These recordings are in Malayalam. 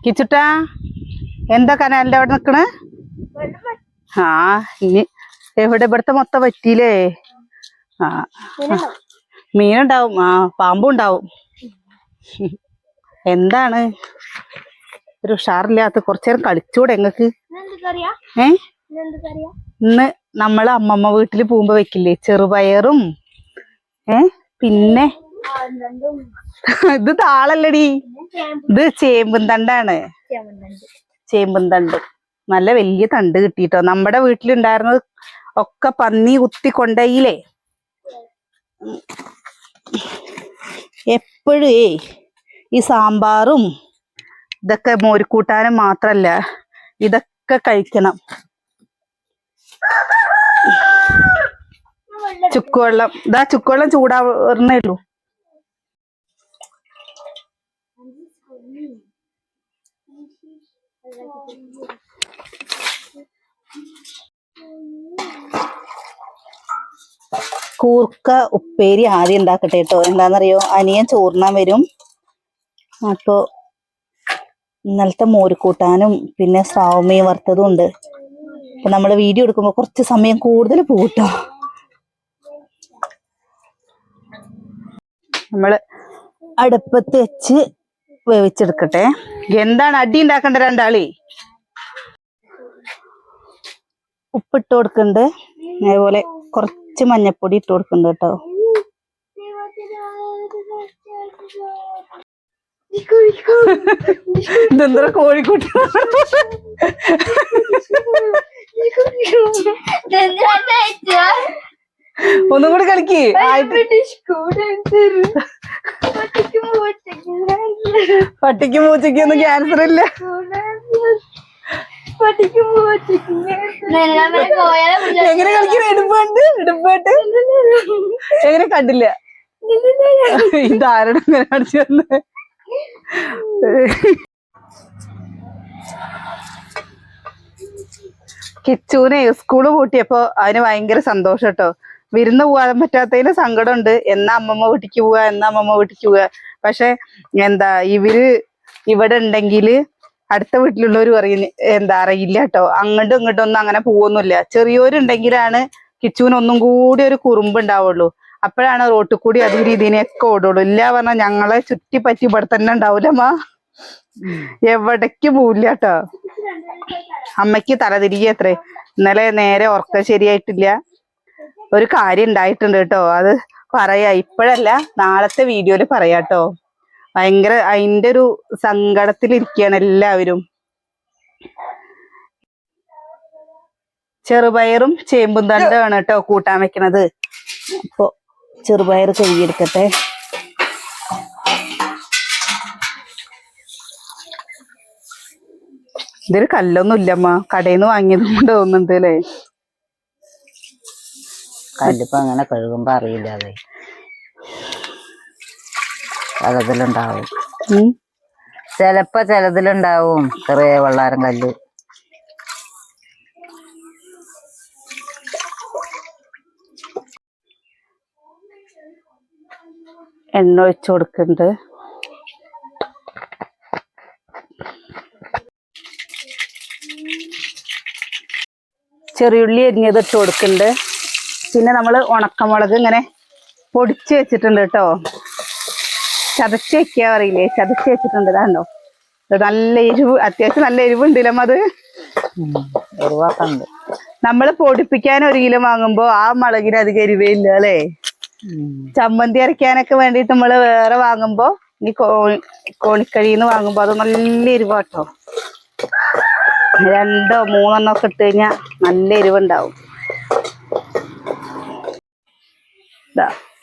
കിച്ചുട്ടാ എന്താ കനാലിന്റെ അവിടെ നിക്കണ്? ആ ഇനി എവിടെ ഇവിടുത്തെ മൊത്തം പറ്റിയില്ലേ ആ മീനുണ്ടാവും. ആ പാമ്പും ഉണ്ടാവും എന്താണ്? ഒരു ഉഷാറില്ലാത്ത കുറച്ചേരം കളിച്ചൂടെ എങ്ങക്ക് ഏ? ഇന്ന് നമ്മളെ അമ്മമ്മ വീട്ടിൽ പോകുമ്പോ വെക്കില്ലേ? ചെറുപയറും ഏ? പിന്നെ ഇത് താളല്ലടി. ഇത് ചേമ്പൻ തണ്ടാണ്. ചേമ്പൻ തണ്ട്. നല്ല വലിയ തണ്ട് കിട്ടിട്ടോ. നമ്മുടെ വീട്ടിലുണ്ടായിരുന്നത് ഒക്കെ പന്നി കുത്തി കൊണ്ടയില്ലേ എപ്പോഴേ ഈ സാമ്പാറും ഇതൊക്കെ മോരിക്കൂട്ടാനും മാത്രല്ല ഇതൊക്കെ കഴിക്കണം. ചുക്കുവെള്ളം. ഇതാ ചുക്കുവെള്ളം ചൂടാവുന്നേ ഉള്ളൂ. കൂർക്ക ഉപ്പേരി ആദ്യം ഉണ്ടാക്കട്ടെ കേട്ടോ. എന്താണെന്നറിയോ? അനിയൻ ചോറിനാൻ വരും. അപ്പോ ഇന്നലത്തെ മോരുക്കൂട്ടാനും പിന്നെ സ്രാവമേ വറുത്തതും ഉണ്ട്. അപ്പൊ നമ്മൾ വീഡിയോ എടുക്കുമ്പോ കുറച്ച് സമയം കൂടുതൽ പോകട്ടോ നമ്മൾ അടുപ്പത്ത് വെച്ച് വേവിച്ചെടുക്കട്ടെ എന്താണ് അടി ഉണ്ടാക്കണ്ട രണ്ടാളി? ഉപ്പിട്ട് കൊടുക്കുന്നുണ്ട് അതേപോലെ കുറച്ച് മഞ്ഞപ്പൊടി ഇട്ട് കൊടുക്കുന്നുണ്ട് കേട്ടോ. ഇതെന്താ കോഴിക്കുട്ടി ഒന്നും കൂടി കളിക്ക്. പട്ടിക്കും പൂച്ചയ്ക്കും ഒന്നും ക്യാൻസർ ഇല്ല എങ്ങനെ കളിക്കുന്ന ഇടുപ്പാണ്ട് ഇടുപ്പാട്ട് എങ്ങനെ കണ്ടില്ല. ഇതാരുടെ ഇങ്ങനെ കാണിച്ചു തന്നെ? കിച്ചൂനെ സ്കൂൾ പൂട്ടിയപ്പോ അതിന് ഭയങ്കര സന്തോഷം കേട്ടോ വിരുന്ന് പോകാൻ പറ്റാത്തതിന് സങ്കടമുണ്ട്. എന്നാ അമ്മമ്മ വീട്ടിക്ക് പോവുക എന്നാ അമ്മമ്മ വീട്ടിക്ക് പോവുക പക്ഷെ എന്താ ഇവർ ഇവിടെ ഉണ്ടെങ്കിൽ അടുത്ത വീട്ടിലുള്ളവർ പറയും എന്താ അറിയില്ല കേട്ടോ അങ്ങോട്ടും ഇങ്ങോട്ടും ഒന്നും അങ്ങനെ പോവൊന്നുമില്ല. ചെറിയവരുണ്ടെങ്കിലാണ് കിച്ചുവിനൊന്നും കൂടി ഒരു കുറുമ്പ് ഉണ്ടാവുള്ളൂ. അപ്പോഴാണ് റോട്ടിൽ കൂടി അതും രീതിനെയൊക്കെ ഓടുള്ളൂ. ഇല്ല പറഞ്ഞാൽ ഞങ്ങളെ ചുറ്റിപ്പറ്റി ഇവിടെ തന്നെ ഉണ്ടാവൂലമ്മ എവിടേക്ക് പോവില്ല കേട്ടോ അമ്മയ്ക്ക് തലതിരികെ അത്രേ. ഇന്നലെ നേരെ ഉറക്കം ശരിയായിട്ടില്ല. ഒരു കാര്യം ഉണ്ടായിട്ടുണ്ട് കേട്ടോ. അത് പറയാ ഇപ്പോഴല്ല നാളത്തെ വീഡിയോയിൽ പറയാട്ടോ ഭയങ്കര അതിന്റെ ഒരു സങ്കടത്തിലിരിക്കുകയാണ് എല്ലാവരും. ചെറുപയറും ചേമ്പും തണ്ടുമാണ് കേട്ടോ കൂട്ടാൻ വെക്കണത്. അപ്പൊ ചെറുപയർ കഴുകിയെടുക്കട്ടെ. ഇതൊരു കല്ലൊന്നുമില്ലമ്മ. കടയിൽ നിന്ന് വാങ്ങിയത് കൊണ്ട് തോന്നുന്നുണ്ട് അല്ലേ? കല്ലിപ്പോ അങ്ങനെ കഴുകുമ്പോ അറിയില്ല അതെ. ചിലതിലുണ്ടാവും. ഉം. ചിലപ്പോ ചിലതിലുണ്ടാവും ചെറിയ വെള്ളാരം കല്ല്. എണ്ണ ഒഴിച്ചു കൊടുക്കുന്നുണ്ട് ചെറിയുള്ളി അരിഞ്ഞത് ഇട്ട് കൊടുക്കുന്നുണ്ട് പിന്നെ നമ്മൾ ഉണക്കമുളക് ഇങ്ങനെ പൊടിച്ച് വെച്ചിട്ടുണ്ട് കേട്ടോ. ചതച്ച് വെക്കുക പറയില്ലേ? ചതച്ച് വെച്ചിട്ടുണ്ട് ഇതാണ്ടോ. നല്ല എരിവ് അത്യാവശ്യം നല്ല എരിവുണ്ടല്ലോ അത്. ഒരുവാക്കുണ്ട് നമ്മൾ പൊടിപ്പിക്കാൻ ഒരു കിലോ വാങ്ങുമ്പോ ആ മുളകിന് അധികം എരിവേ ഇല്ല അല്ലേ? ചമ്മന്തി അരയ്ക്കാനൊക്കെ വേണ്ടിട്ട് നമ്മൾ വേറെ വാങ്ങുമ്പോ ഇനി കോണി കോണിക്കഴിന്ന് വാങ്ങുമ്പോ അത് നല്ല എരിവാട്ടോ രണ്ടോ മൂന്നെണ്ണോ ഒക്കെ ഇട്ട് കഴിഞ്ഞാൽ നല്ല എരിവുണ്ടാവും.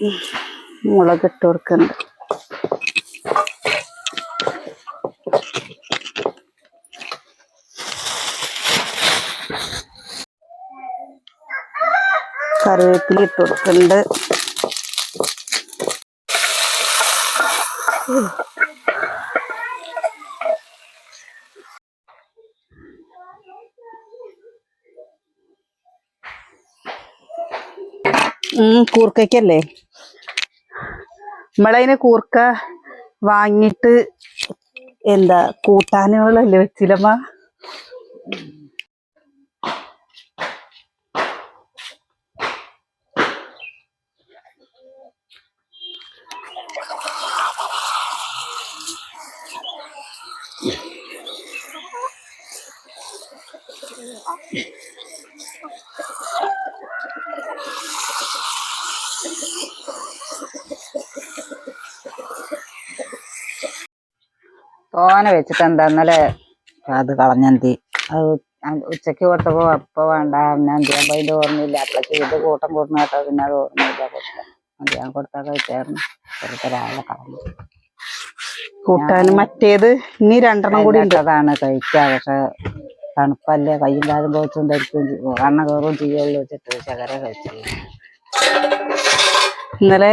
ഉം, മുളക് ഇട്ട് കൊടുക്കുന്നുണ്ട്. കറിവേപ്പില ഇട്ട് കൊടുക്കുന്നുണ്ട് ഉം കൂർക്കയ്ക്കല്ലേ? നമ്മളതിന് കൂർക്ക വാങ്ങിയിട്ട് എന്താ കൂട്ടാനുകളല്ലേ വെച്ചില്ലമ്മ തോനെ വെച്ചിട്ട് എന്താ ഇന്നലെ അത് കളഞ്ഞന്തി. അത് ഉച്ചയ്ക്ക് കൊടുത്തപ്പോ അപ്പൊ വേണ്ട ഞാൻ ചെയ്യാൻ അതിന്റെ ഓർമ്മയില്ല. അപ്പോഴേക്ക് ഇത് കൂട്ടം കൂടുന്ന കേട്ടോ പിന്നെ അത് ഓർമ്മയില്ല. കൊടുത്ത അത് ഞാൻ കൊടുത്താൽ കഴിച്ചായിരുന്നു വെറുതെ രാവിലെ കളഞ്ഞു. കൂട്ടാൻ മറ്റേത് ഇനി രണ്ടെണ്ണം കൂടി ഉണ്ടതാണ് അതാണ് കഴിക്കുക പക്ഷെ തണുപ്പല്ലേ കയ്യില്ലാതെ ചെയ്യും കണ്ണ കയറുകയും ചെയ്യുള്ളൂ വെച്ചിട്ട് ശകര കഴിച്ചില്ല. ഇന്നലെ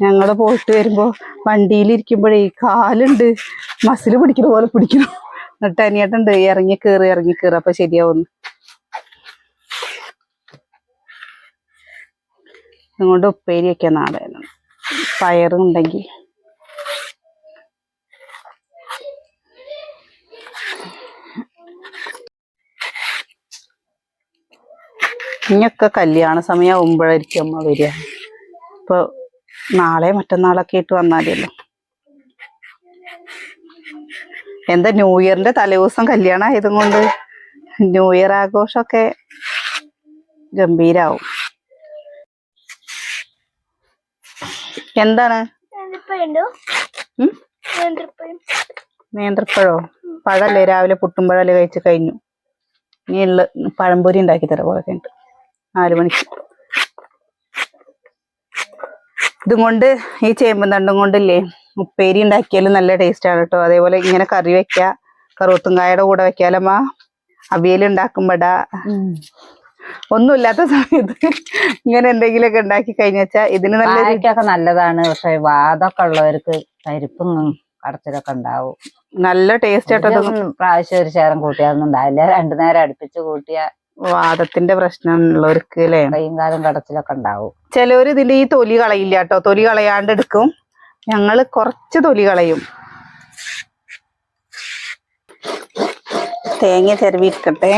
ഞങ്ങൾ പോയിട്ട് വരുമ്പോൾ വണ്ടിയിലിരിക്കുമ്പോഴേ കാലുണ്ട്. മസിൽ പിടിക്കുന്ന പോലെ പിടിക്കണം. എന്നിട്ട് അനിയേട്ടുണ്ട് ഇറങ്ങി കയറി ഇറങ്ങി കയറി അപ്പൊ ശരിയാവുന്നു. അതുകൊണ്ട് ഉപ്പേരിയൊക്കെ നാളെ പയറുണ്ടെങ്കിൽ ഇനിയൊക്കെ കല്യാണ സമയമാകുമ്പോഴായിരിക്കും അമ്മ വരിക. ഇപ്പൊ നാളെ മറ്റന്നാളൊക്കെ ആയിട്ട് വന്നാലല്ലോ? എന്താ ന്യൂ ഇയറിന്റെ തലേദിവസം കല്യാണം ആയതും കൊണ്ട് ന്യൂ ഇയർ ആഘോഷമൊക്കെ ഗംഭീരാവും. എന്താണ്? നേന്ത്രപ്പഴം. പഴല്ലേ? രാവിലെ പുട്ടും പഴല്ലേ കഴിച്ച് കഴിഞ്ഞു. ഇനി ഉള്ള പഴംപൊരി ഉണ്ടാക്കി തരാം പോലെ കഴിഞ്ഞിട്ട് നാല് മണിക്ക്. ഇതും കൊണ്ട് ഈ ചേമ്പും തണ്ടും കൊണ്ടില്ലേ ഉപ്പേരി ഉണ്ടാക്കിയാലും നല്ല ടേസ്റ്റ് ആണ് കേട്ടോ അതേപോലെ ഇങ്ങനെ കറി വെക്ക കറുവത്തുങ്കായുടെ കൂടെ വെക്കാലമ്മ അവിയൽ ഉണ്ടാക്കുമ്പോടാ. ഒന്നുമില്ലാത്ത സമയത്ത് ഇങ്ങനെ എന്തെങ്കിലുമൊക്കെ ഉണ്ടാക്കി കഴിഞ്ഞ വെച്ചാ ഇതിന് നല്ല നല്ലതാണ് പക്ഷെ വാദമൊക്കെ ഉള്ളവർക്ക് പരിപ്പും കടച്ചിലൊക്കെ ഉണ്ടാവും. നല്ല ടേസ്റ്റ് ആട്ടോ പ്രാവശ്യം ഒരു ശേരം കൂട്ടിയാതൊന്നും ഉണ്ടാവില്ല. രണ്ടു നേരം അടുപ്പിച്ച് കൂട്ടിയ വാദത്തിന്റെ പ്രശ്നം ഉള്ളവർക്ക് അല്ലേ? കൈയും കാലും കടച്ചിലൊക്കെ ഉണ്ടാവും. ചിലവര് ഇതിന്റെ ഈ തൊലി കളയില്ല കേട്ടോ. തൊലി കളയാണ്ട് എടുക്കും. ഞങ്ങൾ കുറച്ച് തൊലി കളയും. തേങ്ങ ചെരവിരിക്കട്ടെ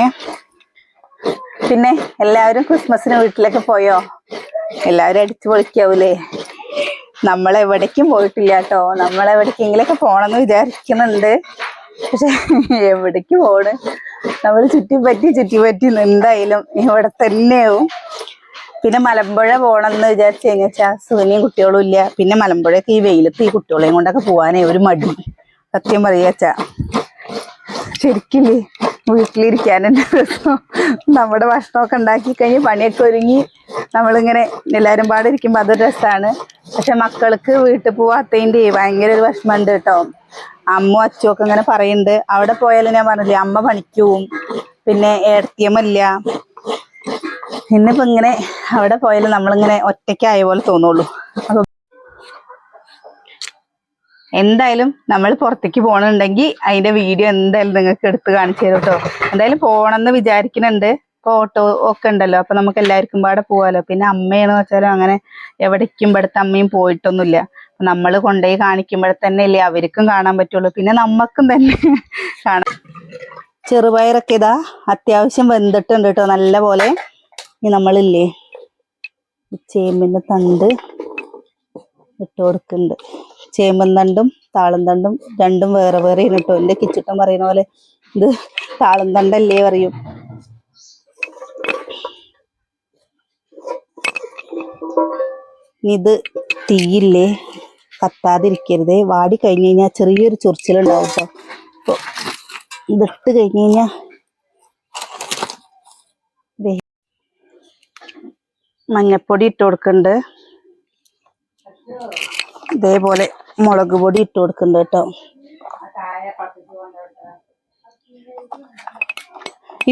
പിന്നെ എല്ലാവരും ക്രിസ്മസിന് വീട്ടിലേക്ക് പോയോ? എല്ലാവരും അടിച്ചു പൊളിക്കാവൂലേ? നമ്മളെവിടേക്കും പോയിട്ടില്ല കേട്ടോ. നമ്മളെവിടേക്കെങ്കിലൊക്കെ പോണെന്ന് വിചാരിക്കുന്നുണ്ട്. പക്ഷെ എവിടേക്ക് പോണ്? നമ്മൾ ചുറ്റിപ്പറ്റി ചുറ്റിപ്പറ്റി എന്തായാലും ഇവിടെ തന്നെയാവും പിന്നെ മലമ്പുഴ പോണെന്ന് വിചാരിച്ചു കഴിഞ്ഞാൽ സുനിയും കുട്ടികളും ഇല്ല. പിന്നെ മലമ്പുഴയൊക്കെ ഈ വെയിലത്ത് ഈ കുട്ടികളെയും കൊണ്ടൊക്കെ പോവാനേ ഒരു മടി. സത്യം പറയാച്ചാ. ശരിക്കില്ലേ? വീട്ടിലിരിക്കാനുണ്ട് രസം. നമ്മുടെ ഭക്ഷണമൊക്കെ ഉണ്ടാക്കി കഴിഞ്ഞ് പണിയൊക്കെ ഒരുങ്ങി നമ്മളിങ്ങനെ എല്ലാവരും പാടെ ഇരിക്കുമ്പോൾ അതൊരു രസമാണ് പക്ഷെ മക്കൾക്ക് വീട്ടിൽ പോവാത്തതിന്റെ ഭയങ്കര ഒരു വിഷമമുണ്ട് കേട്ടോ. അമ്മ അച്ഛനും ഒക്കെ ഇങ്ങനെ പറയുന്നുണ്ട് അവിടെ പോയാലും ഞാൻ പറഞ്ഞില്ലേ അമ്മ പണിക്ക് പിന്നെ ഏടത്തിയമ്മല്ല ഇന്നിപ്പോ ഇങ്ങനെ അവിടെ പോയാലും നമ്മളിങ്ങനെ ഒറ്റയ്ക്കായ പോലെ തോന്നുള്ളൂ. എന്തായാലും നമ്മൾ പുറത്തേക്ക് പോകണുണ്ടെങ്കിൽ അതിന്റെ വീഡിയോ എന്തായാലും നിങ്ങൾക്ക് എടുത്ത് കാണിച്ചു തരും കേട്ടോ എന്തായാലും പോകണമെന്ന് വിചാരിക്കുന്നുണ്ട്. ഇപ്പൊ ഓട്ടോ ഒക്കെ ഉണ്ടല്ലോ. അപ്പൊ നമുക്ക് എല്ലാവർക്കും പാടെ പോവാലോ. പിന്നെ അമ്മയെന്ന് വെച്ചാലും അങ്ങനെ എവിടേക്കും ഇവിടുത്തെ അമ്മയും പോയിട്ടൊന്നുമില്ല. നമ്മൾ കൊണ്ടുപോയി കാണിക്കുമ്പോഴത്തന്നെ അല്ലേ അവർക്കും കാണാൻ പറ്റുള്ളൂ. പിന്നെ നമ്മക്കും തന്നെ കാണാം. ചെറുപയറൊക്കെ ഇതാ അത്യാവശ്യം വെന്തിട്ടുണ്ട് കേട്ടോ നല്ല പോലെ നമ്മളില്ലേ ചേമ്പിന്റെ തണ്ട് ഇട്ട് കൊടുക്കുന്നുണ്ട്. ചേമ്പൻ തണ്ടും താളം തണ്ടും രണ്ടും വേറെ വേറെ കിട്ടും എന്റെ കിച്ചുട്ടൻ പറയുന്ന പോലെ ഇത് താളം തണ്ടല്ലേ പറയും. ഇത് തീയില്ലേ? കത്താതിരിക്കരുതേ. വാടി കഴിഞ്ഞ് കഴിഞ്ഞാൽ ചെറിയൊരു ചൊറിച്ചിലുണ്ടാവും കേട്ടോ ഇതിട്ട് കഴിഞ്ഞ് കഴിഞ്ഞാൽ മഞ്ഞപ്പൊടി ഇട്ട് കൊടുക്കുന്നുണ്ട് ഇതേപോലെ മുളക് പൊടി ഇട്ട് കൊടുക്കുന്നുണ്ട് കേട്ടോ.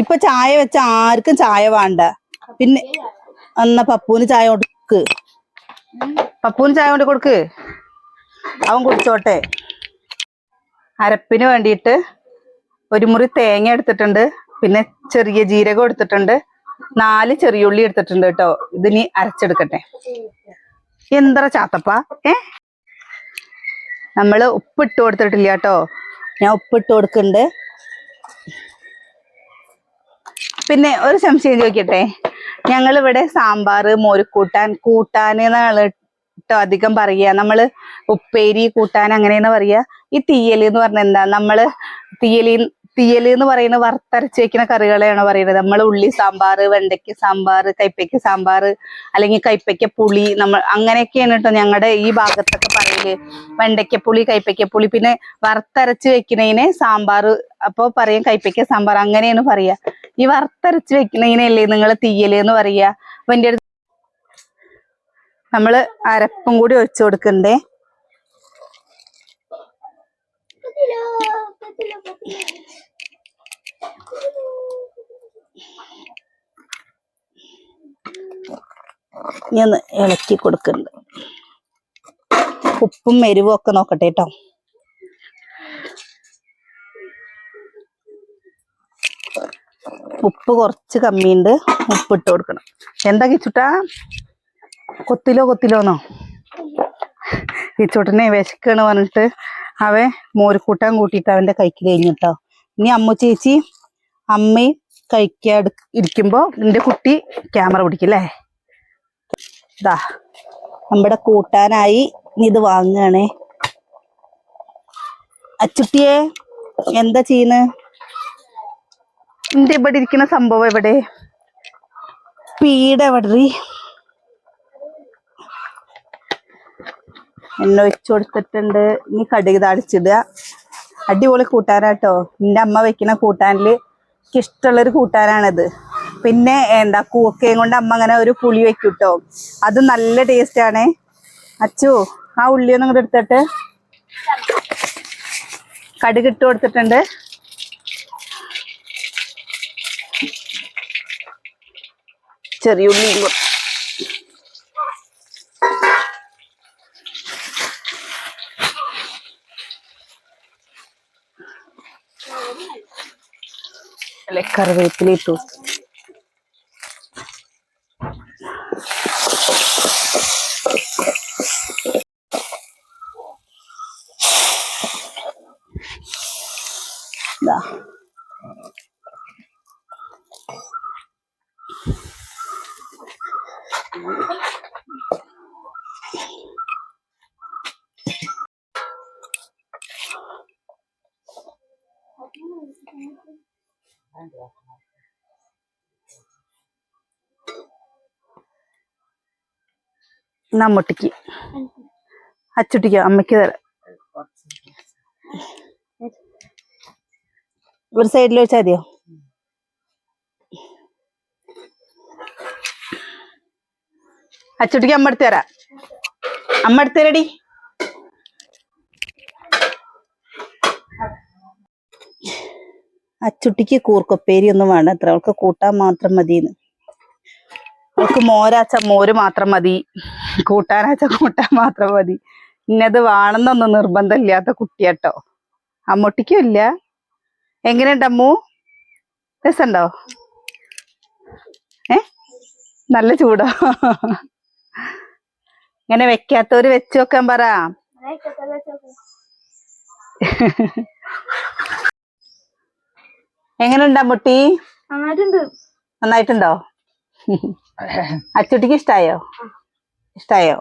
ഇപ്പൊ ചായ വെച്ച ആർക്കും ചായ വേണ്ട. പിന്നെ എന്നാ പപ്പൂന് ചായ കൊടുക്ക്. പപ്പൂന് ചായ കൊണ്ട് കൊടുക്ക്. അവൻ കുടിച്ചോട്ടെ. അരപ്പിന് വേണ്ടിയിട്ട് ഒരു മുറി തേങ്ങ എടുത്തിട്ടുണ്ട്. പിന്നെ ചെറിയ ജീരകം എടുത്തിട്ടുണ്ട്. നാല് ചെറിയ ഉള്ളി എടുത്തിട്ടുണ്ട് കേട്ടോ. ഇതിനി അരച്ചെടുക്കട്ടെ. എന്താ ചാത്തപ്പ? ഏ? നമ്മൾ ഉപ്പിട്ട് കൊടുത്തിട്ടില്ല കേട്ടോ. ഞാൻ ഉപ്പിട്ട് കൊടുക്കുന്നുണ്ട്. പിന്നെ ഒരു സംശയം ചോദിക്കട്ടെ? ഞങ്ങൾ ഇവിടെ സാമ്പാർ മോര് കൂട്ടാൻ എന്നാണ് ട്ടോ അധികം പറയുക. നമ്മൾ ഉപ്പേരി കൂട്ടാൻ അങ്ങനെയാണ് പറയുക. ഈ തീയൽ എന്ന് പറഞ്ഞാൽ എന്താ? നമ്മൾ തീയലി തീയൽ എന്ന് പറയുന്ന വറുത്തരച്ച് വെക്കുന്ന കറികളെയാണ് പറയുന്നത്. നമ്മൾ ഉള്ളി സാമ്പാർ വെണ്ടയ്ക്ക് സാമ്പാർ കൈപ്പയ്ക്ക് സാമ്പാർ അല്ലെങ്കിൽ കൈപ്പയ്ക്ക പുളി നമ്മൾ അങ്ങനെയൊക്കെയാണ് കേട്ടോ ഞങ്ങളുടെ ഈ ഭാഗത്തൊക്കെ പറയൽ വെണ്ടയ്ക്ക പുളി കൈപ്പയ്ക്ക പുളി പിന്നെ വറുത്തരച്ച് വെക്കുന്നതിന് സാമ്പാർ അപ്പൊ പറയും കൈപ്പയ്ക്ക സാമ്പാർ അങ്ങനെയാണ് പറയാ. ഈ വറുത്തരച്ച് വെക്കുന്നതിനല്ലേ നിങ്ങൾ തീയൽ എന്ന് പറയാ. അപ്പൊ എന്റെ അടുത്ത് നമ്മൾ അരപ്പും കൂടി ഒഴിച്ചു കൊടുക്കണ്ടേ? ഞാൻ ഇളക്കി കൊടുക്കുന്നുണ്ട് ഉപ്പും എരിവും ഒക്കെ നോക്കട്ടെ കേട്ടോ ഉപ്പ് കുറച്ച് കമ്മിയുണ്ട്. ഉപ്പ് ഇട്ട് കൊടുക്കണം. എന്താ കിച്ചുട്ടാ? കൊത്തിലോ കൊത്തിലോന്നോ? കിച്ചുട്ടനെ വിശക്കാണ് പറഞ്ഞിട്ട് അവൻ മോരുക്കൂട്ടാൻ കൂട്ടിയിട്ട് അവന്റെ കൈക്ക് കഴിഞ്ഞിട്ടോ ഇനി അമ്മ ചേച്ചി അമ്മയും കഴിക്കാ ഇരിക്കുമ്പോൾ നിന്റെ കുട്ടി ക്യാമറ പിടിക്കില്ലേ? ഇതാ നമ്മുടെ കൂട്ടാനായി ഇത് വാങ്ങുകയാണേ. അച്ചുട്ടിയെ എന്താ ചെയ്യുന്നത് എന്റെ ഇവിടെ ഇരിക്കുന്ന സംഭവം എവിടെ? പീടെ എവിടെ എണ്ണ ഒഴിച്ചു കൊടുത്തിട്ടുണ്ട്. ഇനി കടുക് താളിച്ചിടുക. അടിപൊളി കൂട്ടാനാട്ടോ. എന്റെ അമ്മ വെക്കുന്ന കൂട്ടാനിൽ എനിക്കിഷ്ടമുള്ളൊരു കൂട്ടാനാണിത്. പിന്നെ എന്താ കൂക്കയും കൊണ്ട് അമ്മ അങ്ങനെ ഒരു പുളി വെക്കും കേട്ടോ അത് നല്ല ടേസ്റ്റ് ആണ്. അച്ചു ആ ഉള്ളി ഒന്നും കൂടെ എടുത്തിട്ട്. കടുക് ഇട്ട് കൊടുത്തിട്ടുണ്ട്. ചെറിയ ഉള്ളിയും കൂടെ. അല്ലെ കറിവേപ്പില എന്നാ അമ്മൂട്ടിക്ക് അച്ചുട്ടിക്ക് അമ്മയ്ക്ക് തരാം ഒരു സൈഡിൽ വെച്ചാൽ മതിയോ അച്ചുട്ടിക്ക് അമ്മ എടുത്ത് തരാം. അമ്മ എടുത്ത് തരടി. അച്ചുട്ടിക്ക് കൂർക്കപ്പേരി ഒന്നും വേണ്ട. അത്ര അവൾക്ക് കൂട്ടാൻ മാത്രം മതിന്ന് അവൾക്ക് മോരാച്ച മോര് മാത്രം മതി. കൂട്ടാനാച്ച കൂട്ടാൻ മാത്രം മതി. ഇന്നത് വേണമെന്നൊന്നും നിർബന്ധമില്ലാത്ത കുട്ടിയാട്ടോ. അമ്മൂട്ടിക്കും ഇല്ല. എങ്ങനെയുണ്ട് അമ്മു? രസമുണ്ടോ? ഏ? നല്ല ചൂടോ? ഇങ്ങനെ വെക്കാത്തവര് വെച്ചു വെക്കാൻ പറ. എങ്ങനെയുണ്ടാ മുട്ടി നന്നായിട്ടുണ്ട്. അച്ചുട്ടിക്ക് ഇഷ്ടായോ? ഇഷ്ടായോ?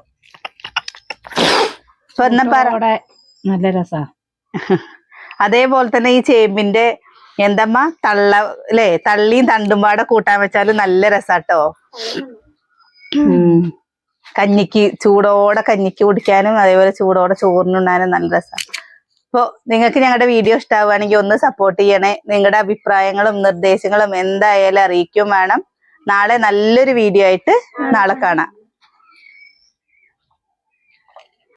സ്വർണപ്പാറ നല്ല രസാ. അതേപോലെ തന്നെ ഈ ചേമ്പിന്റെ എന്തമ്മ? തള്ള അല്ലേ തള്ളിയും തണ്ടും പാടെ കൂട്ടാൻ വെച്ചാൽ നല്ല രസാട്ടോ. ഉം. കഞ്ഞിക്ക് ചൂടോടെ കഞ്ഞിക്ക് കുടിക്കാനും അതേപോലെ ചൂടോടെ ചോറിനുണ്ണാനും നല്ല രസമാണ് അപ്പോൾ നിങ്ങൾക്ക് ഞങ്ങളുടെ വീഡിയോ ഇഷ്ടമാവുകയാണെങ്കിൽ ഒന്ന് സപ്പോർട്ട് ചെയ്യണേ. നിങ്ങളുടെ അഭിപ്രായങ്ങളും നിർദ്ദേശങ്ങളും എന്തായാലും അറിയിക്കും വേണം. നാളെ നല്ലൊരു വീഡിയോ ആയിട്ട് നാളെ കാണാം.